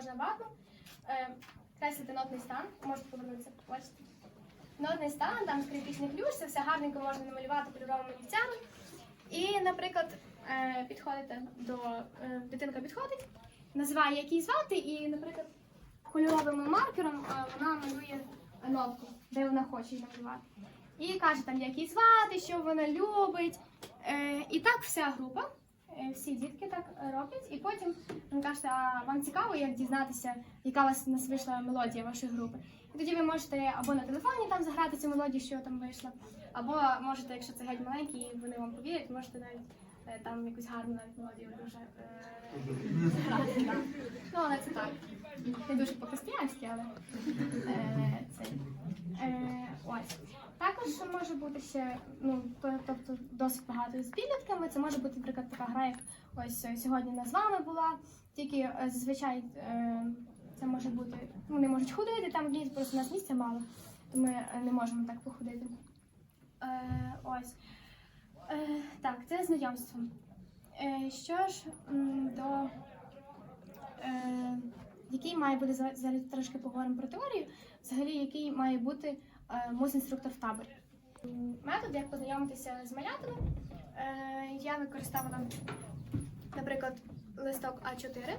можна ватну. Е, креслити нотний стан, можете повернутися, побачите. Нотний стан, там скрипічний ключ, це все гарненько можна намалювати кольоровими олівцями. І, наприклад, е, підходите до е, дитинка підходить, називає як її звати, і, наприклад, кольоровим маркером вона малює нотку, де вона хоче її намалювати. І каже там, як її звати, що вона любить. І так вся група, всі дітки так е, роблять. І потім він каже, а вам цікаво, як дізнатися, яка вас нас вийшла мелодія вашої групи. І тоді ви можете або на телефоні там заграти цю мелодію, що там вийшла, або можете, якщо це геть маленький, і вони вам повірять, можете навіть е, там якусь гарну навіть мелодію дуже е, заграти. Ну, але це так. Не дуже по-християнськи, але е, це. Е, ось. Також може бути ще, ну, тобто досить багато з підлітками. Це може бути, наприклад, така гра, як ось е, сьогодні вона з вами була. Тільки е, зазвичай е, це може бути, вони можуть ходити, там в просто у нас місця мало, то ми не можемо так походити. Е, ось. Е, так, це знайомство. Е, що ж до е, який має бути за- зараз трошки поговоримо про теорію, взагалі який має бути муз-інструктор в таборі. Метод, як познайомитися з малятами, е, я використовувала, наприклад, листок А4.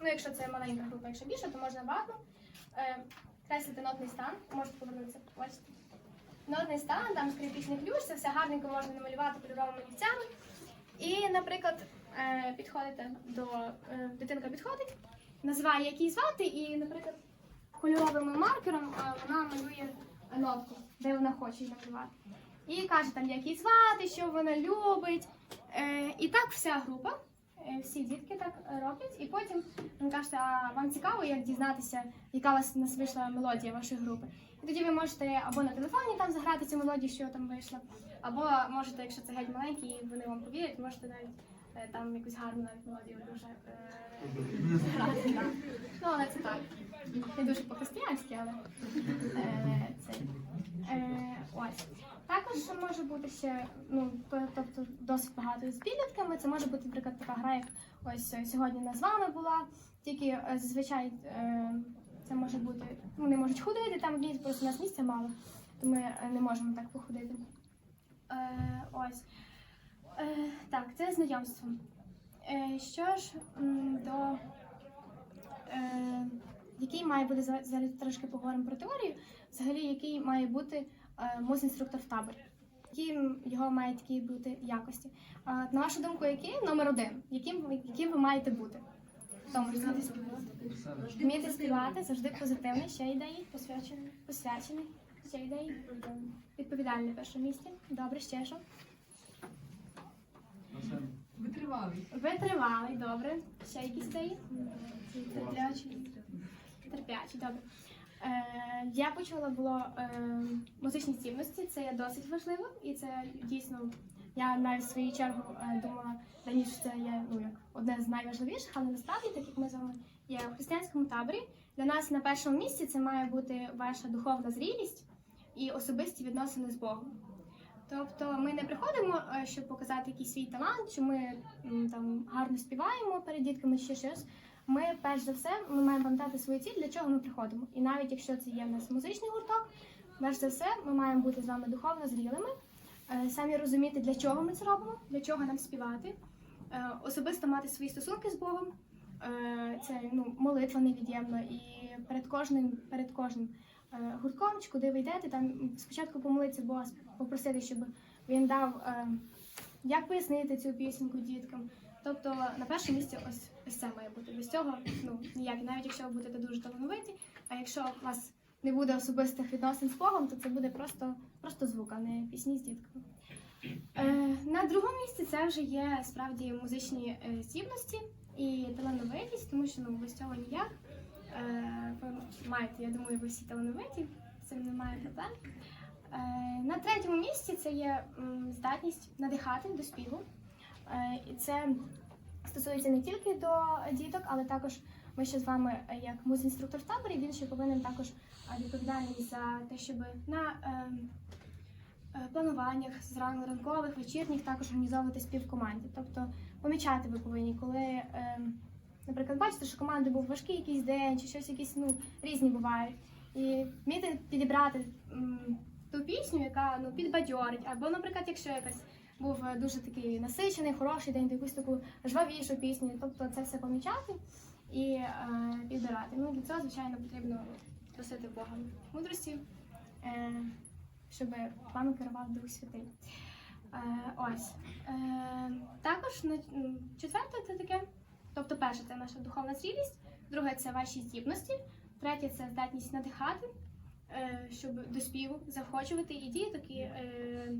Ну, якщо це маленька група, якщо більше, то можна ватну. Е, креслити нотний стан, можете повернутися, бачите. Нотний стан, там скрипічний ключ, це все гарненько можна намалювати кольоровими олівцями. І, наприклад, е, підходите до е, дитинка підходить, називає як її звати, і, наприклад, кольоровим маркером е, вона малює нотку, де вона хоче її. І каже там, як її звати, що вона любить. Е, і так вся група, е, всі дітки так роблять. І потім він каже, а вам цікаво, як дізнатися, яка у вас нас вийшла мелодія вашої групи. І тоді ви можете або на телефоні там заграти цю мелодію, що там вийшла, або можете, якщо це геть маленький, і вони вам повірять, можете навіть е, там якусь гарну навіть мелодію дуже заграти. да. Ну, але це так. Не дуже по-християнськи, але е, це. Е, ось. Також може бути ще, ну, то- тобто досить багато з підлітками. Це може бути, наприклад, така гра, як ось е, сьогодні вона з вами була. Тільки е, зазвичай е, це може бути, ну, вони можуть ходити, там в ліс, просто у нас місця мало, то ми не можемо так походити. Е, ось. Е, так, це знайомство. Е, що ж до е, який має бути зараз трошки поговоримо про теорію, взагалі який має бути е, муз-інструктор в таборі. Які його мають такі бути якості? На вашу думку, який номер один? Яким, яким ви маєте бути? Тому вміти співати. Вміти співати, завжди позитивний, ще ідеї, посвячений, посвячений, ще ідеї. Відповідальний на першому місці. Добре, ще що? Витривалий. Витривалий, добре. Ще якісь ідеї? Терплячий. Терплячий, добре. Е, я почула було е, музичні цінності, це досить важливо, і це дійсно я навіть в свою чергу е, думала раніше це є ну як одне з найважливіших, але насправді, так як ми з вами є в християнському таборі, для нас на першому місці це має бути ваша духовна зрілість і особисті відносини з Богом. Тобто ми не приходимо, е, щоб показати якийсь свій талант, чи ми там гарно співаємо перед дітками чи щось. Ми перш за все ми маємо пам'ятати свою ціль, для чого ми приходимо. І навіть якщо це є в нас музичний гурток, перш за все ми маємо бути з вами духовно зрілими, е, самі розуміти, для чого ми це робимо, для чого нам співати, е, особисто мати свої стосунки з Богом. Е, Це ну, молитва невід'ємна і перед кожним, перед кожним гуртком, куди ви йдете, там спочатку помолитися Бога, попросити, щоб він дав, як пояснити цю пісеньку діткам. Тобто на першому місці ось, ось це має бути. Без цього ну ніяк, навіть якщо ви будете дуже талановиті, а якщо у вас не буде особистих відносин з Богом, то це буде просто, просто звук, а не пісні з дітками. Е, на другому місці це вже є справді музичні е, здібності і талановитість, тому що ну, без цього ніяк. Е, ви маєте, я думаю, ви всі талановиті, з цим немає проблем. Е, на третьому місці це є здатність надихати до співу. Е, І це стосується не тільки до діток, але також ми ще з вами, е, як муз-інструктор в таборі, він ще повинен також відповідальний за те, щоб на е, е, плануваннях зранку ранкових, вечірніх також організовувати спів команді. Тобто помічати ви повинні, коли е, наприклад, бачите, що команди був важкий якийсь день, чи щось якісь ну, різні бувають. І вміти підібрати ту пісню, яка ну, підбадьорить. Або, наприклад, якщо якась був е, дуже такий насичений, хороший день, то якусь таку жвавішу пісню. Тобто це все помічати і е, підбирати. Ну, для цього, звичайно, потрібно просити Бога мудрості, е, щоб вами керував Дух Святий. Е, ось. Е, також ну, четверте це таке. Тобто, перше це наша духовна зрілість, друге це ваші здібності, третє це здатність надихати, щоб до співу заохочувати і діток, і е,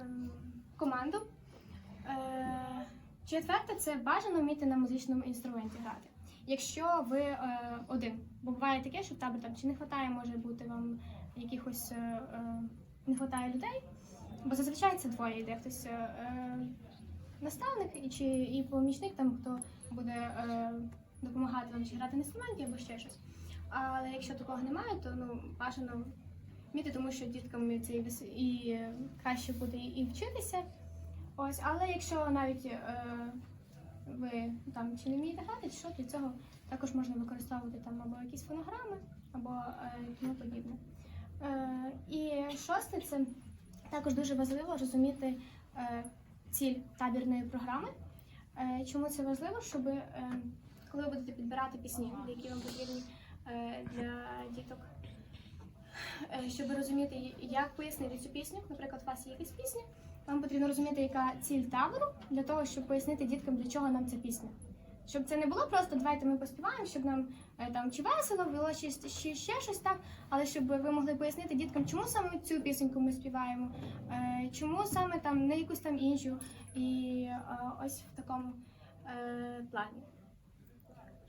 ем, команду. Е, четверте це бажано вміти на музичному інструменті грати. Якщо ви е, один, бо буває таке, що в таборі там чи не вистачає, може бути вам якихось е, е, не вистачає людей, бо зазвичай це двоє йде хтось. е, е, наставник і чи і помічник там, хто буде е, допомагати вам чи грати на інструменті або ще щось. Але якщо такого немає, то ну бажано вміти, тому що діткам це і, е, краще буде і вчитися. Ось, але якщо навіть е, ви там чи не вмієте грати, що для цього також можна використовувати там або якісь фонограми, або е, тому подібне. Е, і шосте це також дуже важливо розуміти. Е, ціль табірної програми. Е, Чому це важливо? Щоб е, коли ви будете підбирати пісні, які вам потрібні для діток, е, щоб розуміти, як пояснити цю пісню. Наприклад, у вас є якась пісня, вам потрібно розуміти, яка ціль табору для того, щоб пояснити діткам, для чого нам ця пісня. Щоб це не було просто давайте ми поспіваємо, щоб нам е, там чи весело було, чи ще, ще щось так, але щоб ви могли пояснити діткам, чому саме цю пісеньку ми співаємо, е, чому саме там не якусь там іншу. І е, ось в такому е, плані.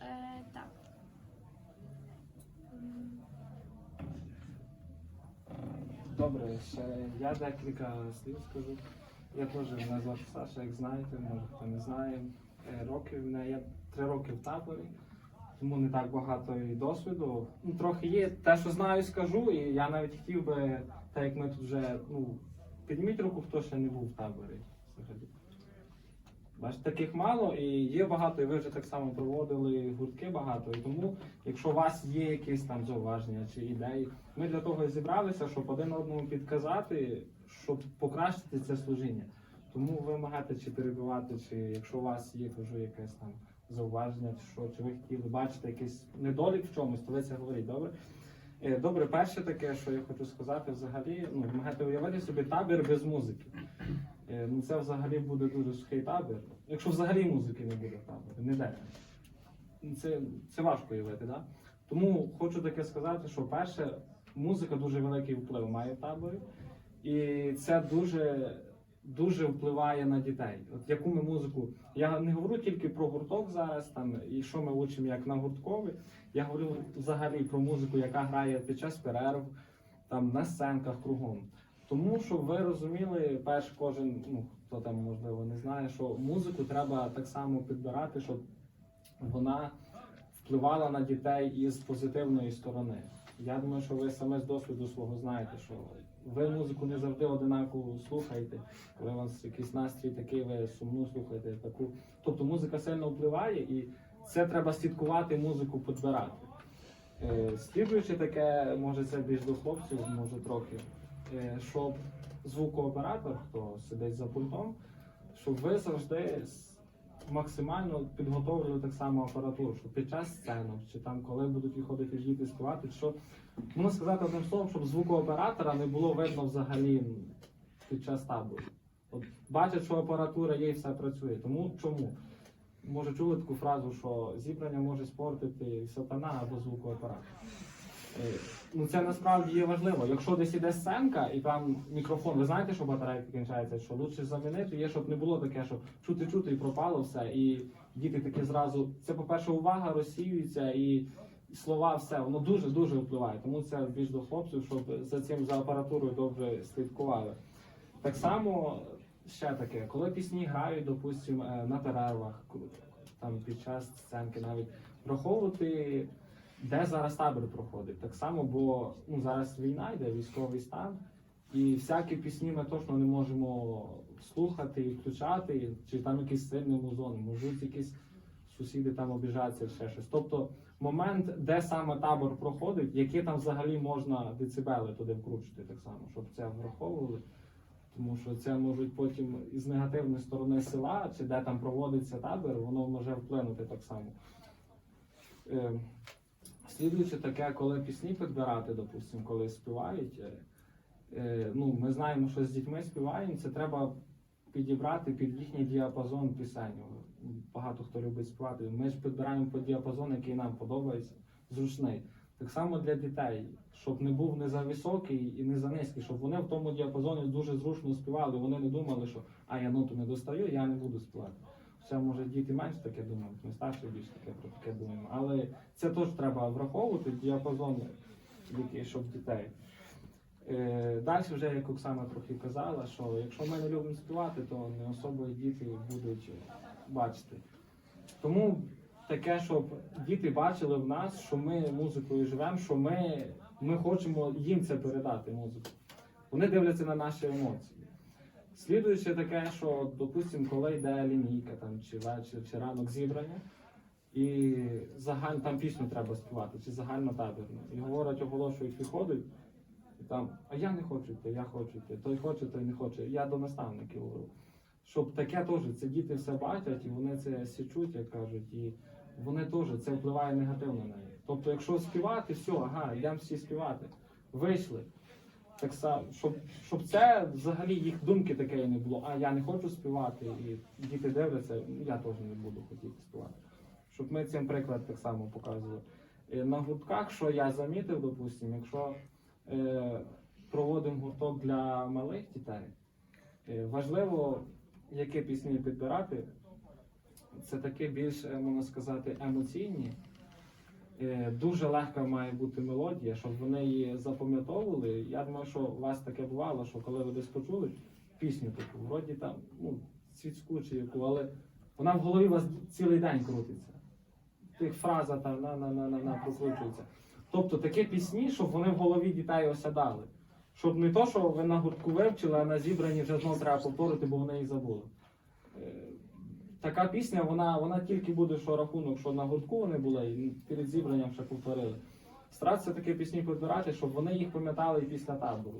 Е, так. Добре, ще я декілька слів скажу. Я теж мене звати Саша, як знаєте, може хто не знає. Е, Років мене я три роки в таборі, тому не так багато і досвіду. Ну, трохи є. Те, що знаю, скажу, і я навіть хотів би, так як ми тут вже, ну, підніміть руку, хто ще не був в таборі. Бачите, таких мало і є багато, і ви вже так само проводили гуртки багато. І тому, якщо у вас є якісь там зауваження чи ідеї, ми для того і зібралися, щоб один одному підказати, щоб покращити це служіння. Тому ви можете чи перебивати, чи якщо у вас є вже якесь там зауваження, чи що, чи ви хотіли бачити якийсь недолік в чомусь, то ви це говоріть, добре? Е, Добре, перше таке, що я хочу сказати, взагалі, ну, можете уявити собі табір без музики. Е, Ну, це взагалі буде дуже сухий табір. Якщо взагалі музики не буде в таборі, ніде. Ну, Це, це важко уявити, да? Тому хочу таке сказати, що перше, музика дуже великий вплив має в таборі, і це дуже, дуже впливає на дітей. От яку ми музику. Я не говорю тільки про гурток зараз, там і що ми учимо як на гурткові. Я говорю взагалі про музику, яка грає під час перерв, там на сценках кругом. Тому щоб ви розуміли, перш кожен, ну хто там можливо не знає, що музику треба так само підбирати, щоб вона впливала на дітей із позитивної сторони. Я думаю, що ви саме з досвіду свого знаєте, що ви музику не завжди одинаково слухаєте. Коли у вас якийсь настрій такий, ви сумну слухаєте таку. Тобто музика сильно впливає, і це треба слідкувати, музику підбирати. Е, Слідуючи таке, може це більш до хлопців, може трохи, щоб звукооператор, хто сидить за пультом, щоб ви завжди максимально підготовлювали так само апаратуру, щоб під час сценок, чи там коли будуть виходити діти співати, що можна сказати одним словом, щоб звукооператора не було видно взагалі під час табору. От бачать, що апаратура є і все працює. Тому чому? Може чули таку фразу, що зібрання може спортити сатана або звукооператор. Ну це насправді є важливо. Якщо десь іде сценка і там мікрофон, ви знаєте, що батарейка кінчається, що лучше замінити, є, щоб не було таке, що чути чути і пропало все. І діти такі зразу. Це, по-перше, увага розсіюється і слова, все, воно дуже дуже впливає. Тому це більш до хлопців, щоб за цим за апаратурою добре слідкували. Так само ще таке, коли пісні грають, допустимо, е, на перервах, там під час сценки навіть враховувати, де зараз табір проходить. Так само, бо ну, зараз війна йде, військовий стан, і всякі пісні ми точно не можемо слухати і включати, чи там якісь сильні музони, можуть якісь сусіди там обіжаються, ще щось. Тобто момент, де саме табор проходить, які там взагалі можна децибели туди вкручити так само, щоб це враховували. Тому що це можуть потім із негативної сторони села, чи де там проводиться табір, воно може вплинути так само. Слідуючи таке, коли пісні підбирати, допустимо, коли співають, е, е, ну, ми знаємо, що з дітьми співаємо, це треба підібрати під їхній діапазон пісень. Багато хто любить співати. Ми ж підбираємо по діапазон, який нам подобається, зручний. Так само для дітей, щоб не був не за високий і не за низький, щоб вони в тому діапазоні дуже зручно співали. Вони не думали, що а я ноту не достаю, я не буду співати. Хоча, може, діти менш таке думають, ми старші більш таке про таке думаємо. Але це теж треба враховувати діапазон, який щоб дітей. Е, Далі вже, як Оксана трохи казала, що якщо ми не любимо співати, то не особо діти будуть бачити. Тому таке, щоб діти бачили в нас, що ми музикою живемо, що ми, ми хочемо їм це передати музику. Вони дивляться на наші емоції. Слідуюче таке, що, допустимо, коли йде лінійка там, чи вечір, чи ранок зібрання, і загаль, там пісню треба співати, чи загальнотабірно. І говорять, оголошують, виходить, і там, а я не хочу йти, я хочу йти, той хоче, той не хоче. Я до наставників говорю. Щоб таке теж, це діти все бачать, і вони це січуть, як кажуть, і вони теж це впливає негативно на них. Тобто, якщо співати, все, ага, йдемо всі співати. Вийшли. Так само, щоб, щоб це взагалі їх думки таке не було, а я не хочу співати, і діти дивляться, я теж не буду хотіти співати. Щоб ми цим приклад так само показували. Е, На гуртках, що я замітив, допустимо, якщо е, проводимо гурток для малих дітей, е, важливо, які пісні підбирати. Це такі більш, е, можна сказати, емоційні. Е, Дуже легка має бути мелодія, щоб вони її запам'ятовували. Я думаю, що у вас таке бувало, що коли ви десь почули пісню таку, вроді там, ну, світську чи яку, але вона в голові у вас цілий день крутиться. Тих фраза там на на на на на прокручується. Тобто такі пісні, щоб вони в голові дітей осядали. Щоб не то, що ви на гуртку вивчили, а на зібранні вже знову треба повторити, бо вони її забули. Така пісня, вона, вона тільки буде, що рахунок, що на гуртку вони були, і перед зібранням ще повторили. Старатися такі пісні підбирати, щоб вони їх пам'ятали і після табору.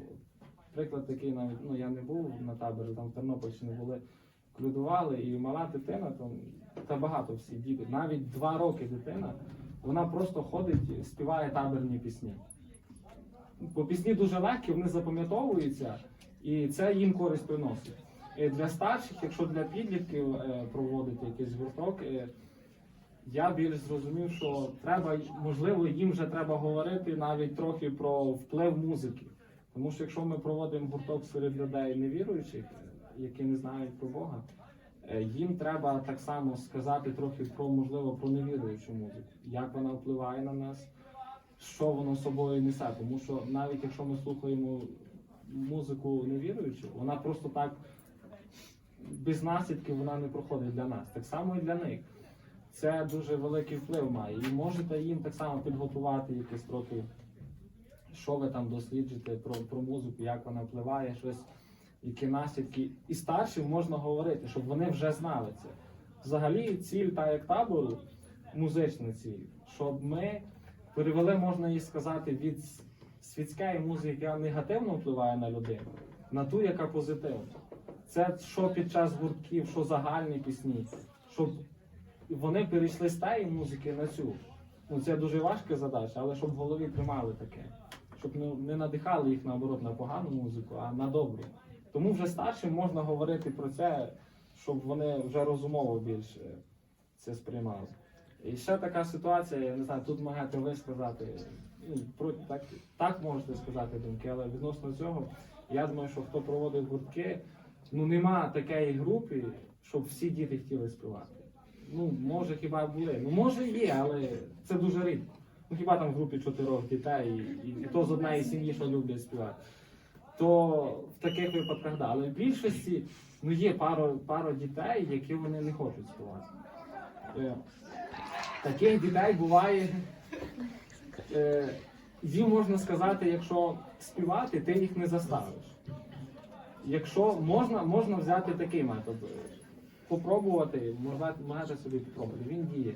Приклад такий навіть, ну я не був на таборі, там в Тернопільщині були, клюдували, і мала дитина, там, та багато всі діти, навіть два роки дитина, вона просто ходить, співає таборні пісні. Бо пісні дуже легкі, вони запам'ятовуються, і це їм користь приносить. Е, Для старших, якщо для підлітків е, проводити якийсь гурток, е, я більш зрозумів, що треба, можливо, їм вже треба говорити навіть трохи про вплив музики. Тому що якщо ми проводимо гурток серед людей невіруючих, які не знають про Бога, їм треба так само сказати трохи про можливо про невіруючу музику, як вона впливає на нас, що воно собою несе. Тому що навіть якщо ми слухаємо музику невіруючу, вона просто так без наслідків вона не проходить для нас. Так само і для них. Це дуже великий вплив має. І можете їм так само підготувати якісь трохи, що ви там досліджуєте про, про музику, як вона впливає, щось, які наслідки. І старшим можна говорити, щоб вони вже знали це. Взагалі, ціль, та як табору, музична ціль, щоб ми перевели, можна їй сказати, від світської музики, яка негативно впливає на людину, на ту, яка позитивна. Це що під час гуртків, що загальні пісні, щоб вони перейшли з тієї музики на цю. Ну це дуже важка задача, але щоб в голові тримали таке, щоб ну, не надихали їх наоборот на погану музику, а на добру. Тому вже старшим можна говорити про це, щоб вони вже розумово більше це сприймали. І ще така ситуація, я не знаю, тут можете ви сказати, ну, про, так, так можете сказати думки, але відносно цього, я думаю, що хто проводить гуртки, ну нема такої групи, щоб всі діти хотіли співати. Ну, може, хіба були. Ну, може є, але це дуже рідко. Ну хіба там в групі чотирьох дітей, і, і то з однієї сім'ї, що люблять співати. То в таких випадках да. Але в більшості ну, є пара, пара дітей, які вони не хочуть співати. Е, таких дітей буває. Е, їм можна сказати, якщо співати, ти їх не заставиш. Якщо можна, можна взяти такий метод. попробувати, можна- можете собі попробувати. Він діє.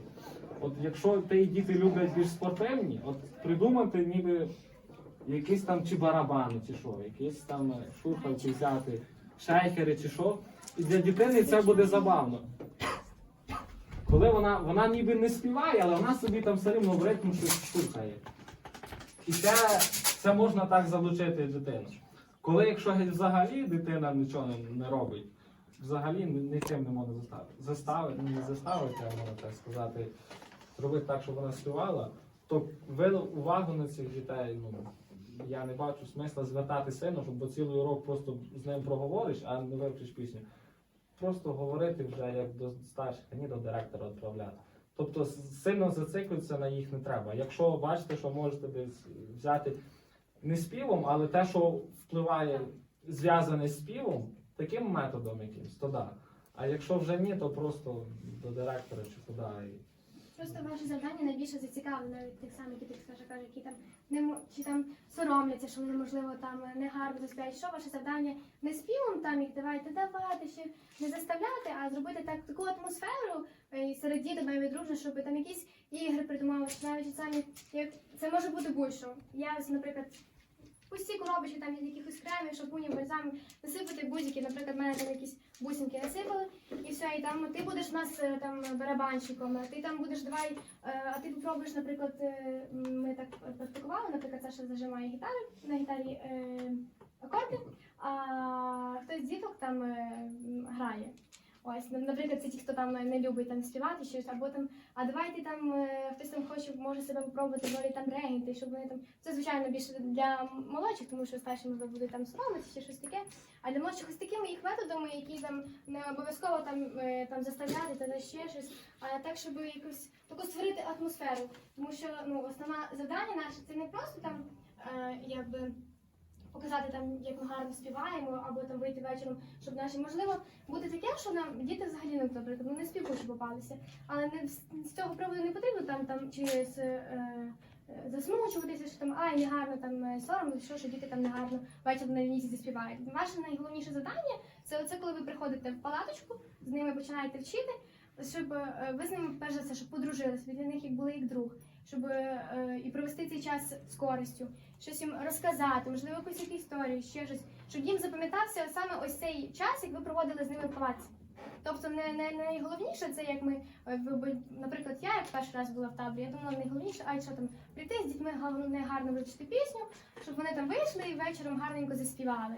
От якщо ти діти люблять більш спортивні, от придумати ніби якісь там чи барабани, чи що, якісь там шурхавки взяти, шейхери чи що. І для дитини це буде забавно. Коли вона, вона ніби не співає, але вона собі там все рівно в ритму щось штурхає. І це, це можна так залучити дитину. Коли якщо взагалі дитина нічого не, робить, взагалі нічим не можна заставити. Заставити, не заставити, а можна так сказати, зробити так, щоб вона співала, то увагу на цих дітей, ну, я не бачу смисла звертати сильно, щоб бо цілий урок просто з ним проговориш, а не вивчиш пісню. Просто говорити вже як до старших, а ні до директора відправляти. Тобто сильно зациклитися на їх не треба. Якщо бачите, що можете десь взяти не співом, але те, що впливає, зв'язане з співом, таким методом якимсь, то да. А якщо вже ні, то просто до директора чи куди. Просто ваше завдання найбільше зацікавлено навіть тих самих, так скаже, каже, які там не мо- чи там соромляться, що вони можливо там не гарно заспівають. Що ваше завдання не співом там їх давайте давати, ще не заставляти, а зробити так таку атмосферу е, серед діток навіть дружно, щоб там якісь ігри придумали, чи навіть самі як це може бути будь-що. Я ось, наприклад. Пусті коробочки там від якихось кремів, шампунів, бальзамів, насипати бузики, наприклад, в мене там якісь бусинки насипали, і все, і там ти будеш у нас е, там барабанщиком, ти там будеш давай, е, а ти попробуєш, наприклад, е, ми так практикували, наприклад, Саша зажимає гітару, на гітарі е, акорди, а хтось з діток там е, грає. Ось, на- наприклад, це ті, хто там не любить там співати щось, або там, а давайте там е, хтось там хоче, може себе попробувати в ролі там регіти, щоб вони там. Це звичайно більше для молодших, тому що старші можливо будуть там соромитися чи щось таке. А для молодших ось такими їх методами, які там не обов'язково там, е, там заставляти та ще щось, а так, щоб якусь таку створити атмосферу. Тому що ну основне завдання наше це не просто там е, якби. Показати там, як ми гарно співаємо, або там вийти вечором, щоб наші можливо буде таке, що нам діти взагалі ну, наприклад, ну, не співучі попалися. Але не з, цього приводу не потрібно там там чиюсь е, е, засмучуватися, що там ай, не гарно там е, соромно, що, що діти там не гарно вечором на лінійці заспівають. Ваше найголовніше завдання це оце, коли ви приходите в палаточку, з ними починаєте вчити, щоб е, ви з ними перш за все, щоб подружилися, для них як були як друг, щоб е, і провести цей час з користю, щось їм розказати, можливо, якусь історію, ще щось, щоб їм запам'ятався саме ось цей час, як ви проводили з ними в палаці. Тобто не, не найголовніше це як ми, е, наприклад, я як перший раз була в таборі, я думала найголовніше, а що там прийти з дітьми головне гарно вивчити пісню, щоб вони там вийшли і вечором гарненько заспівали.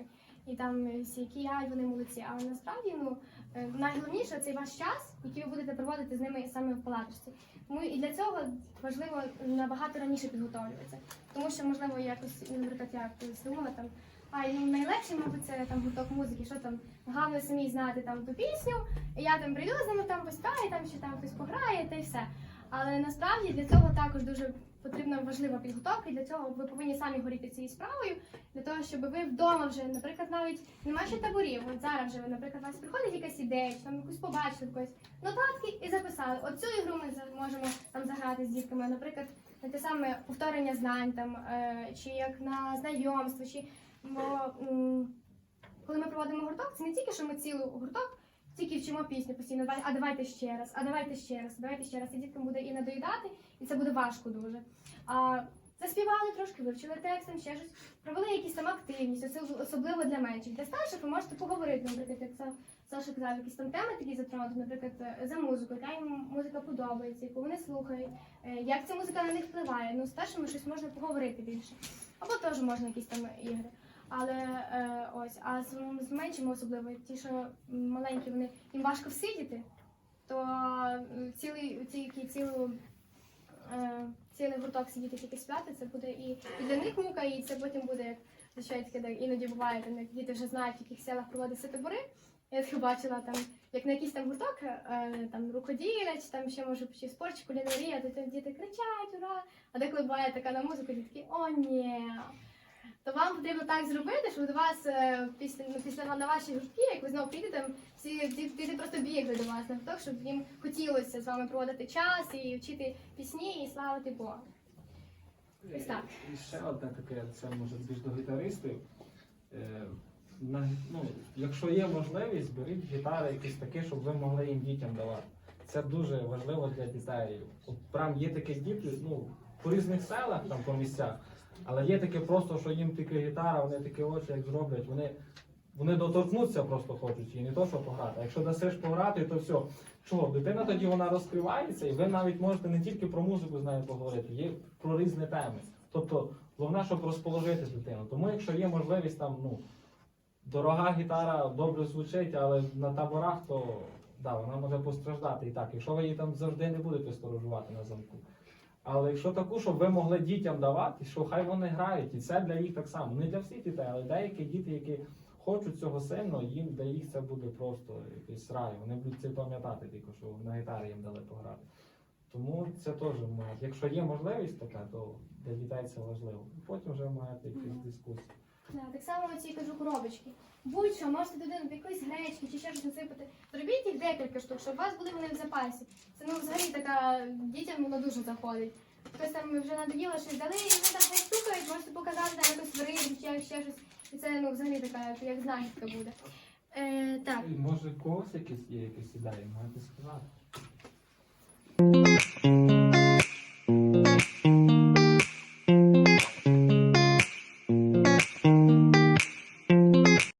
І там всі які ай, вони молодці. Але насправді ну найголовніше це ваш час, який ви будете проводити з ними саме в палаточці. Тому і для цього важливо набагато раніше підготовлюватися. Тому що можливо якось, наприклад, я колись там. А ну найлегше, мабуть, це там гурток музики, що там головне самі знати там ту пісню, і я там прийду з ними там поспіваю, там чи там хтось пограє, та й все. Але насправді для цього також дуже потрібна важлива підготовка, і для цього ви повинні самі горіти цією справою, для того, щоб ви вдома вже, наприклад, навіть немає ще таборів. От зараз вже ви, наприклад, у вас приходить якась ідея, чи там якусь побачили якось нотатки і записали. Оцю ігру ми можемо там заграти з дітками, наприклад, на те саме повторення знань, там е, чи як на знайомство, чи бо коли ми проводимо гурток, це не тільки, що ми цілий гурток. Тільки вчимо пісню постійно, а давайте ще раз, а давайте ще раз, давайте ще раз. І діткам буде і надоїдати, і це буде важко дуже. А заспівали трошки, вивчили текст, там ще щось, провели якісь там активність, особливо для менших. Для старших ви можете поговорити, наприклад, як це Саша казав, якісь там теми такі затронути, наприклад, е, за музику, яка їм музика подобається, яку вони слухають, е, як ця музика на них впливає. Ну, з старшими щось можна поговорити більше. Або теж можна якісь там ігри. Але е, ось, а з, з меншими особливо, ті, що маленькі, вони їм важко всидіти, то е, цілий тільки цілу. Е, цілий гурток сидіти тільки співати, це буде і, і для них мука, і це потім буде як звичайно таке, іноді буває, там, як діти вже знають, в яких селах проводяться табори. Я таке бачила там, як на якийсь там гурток, е, там рукоділля, чи там ще може чи спорт, чи кулінарія, то там діти кричать, ура! А деколи буває така на музику, діти такі, о, ні. То вам потрібно так зробити, щоб до вас е, після, ну, після на ваші гуртки, як ви знову прийдете, всі діти просто бігли до вас на гурток, щоб їм хотілося з вами проводити час і вчити пісні і славити Бога. Ось так. І ще одне таке, це може більш до гітаристів. Е, на, ну, якщо є можливість, беріть гітари якісь такі, щоб ви могли їм дітям давати. Це дуже важливо для дітей. От прям є такі діти, ну, по різних селах, там, по місцях, але є таке просто, що їм тільки гітара, вони такі очі як зроблять, вони, вони доторкнуться просто хочуть, і не то, що пограти. А якщо дасиш пограти, то все. Чого? Дитина тоді вона розкривається, і ви навіть можете не тільки про музику з нею поговорити, є про різні теми. Тобто, головне, щоб розположити дитину. Тому якщо є можливість там, ну, дорога гітара добре звучить, але на таборах, то да, вона може постраждати і так. Якщо ви її там завжди не будете сторожувати на замку. Але якщо таку, щоб ви могли дітям давати, що хай вони грають, і це для їх так само. Не для всіх дітей, але деякі діти, які хочуть цього сильно, їм для їх це буде просто якийсь рай. Вони будуть це пам'ятати тільки, що на гітарі їм дали пограти. Тому це теж має. Якщо є можливість така, то для дітей це важливо. Потім вже маєте якісь дискусії. Да, так само оці кажу коробочки. Будь-що, можете туди якоїсь гречки чи ще щось насипати. Зробіть їх декілька штук, щоб у вас були вони в запасі. Це ну взагалі така дітям воно дуже заходить. Хтось там вже надоїло щось дали, і вони там постукають, можете показати там якось в рибу чи ще щось. І це ну взагалі така як знахідка буде. Е, так. Може, когось якісь є якісь ідеї, можете сказати.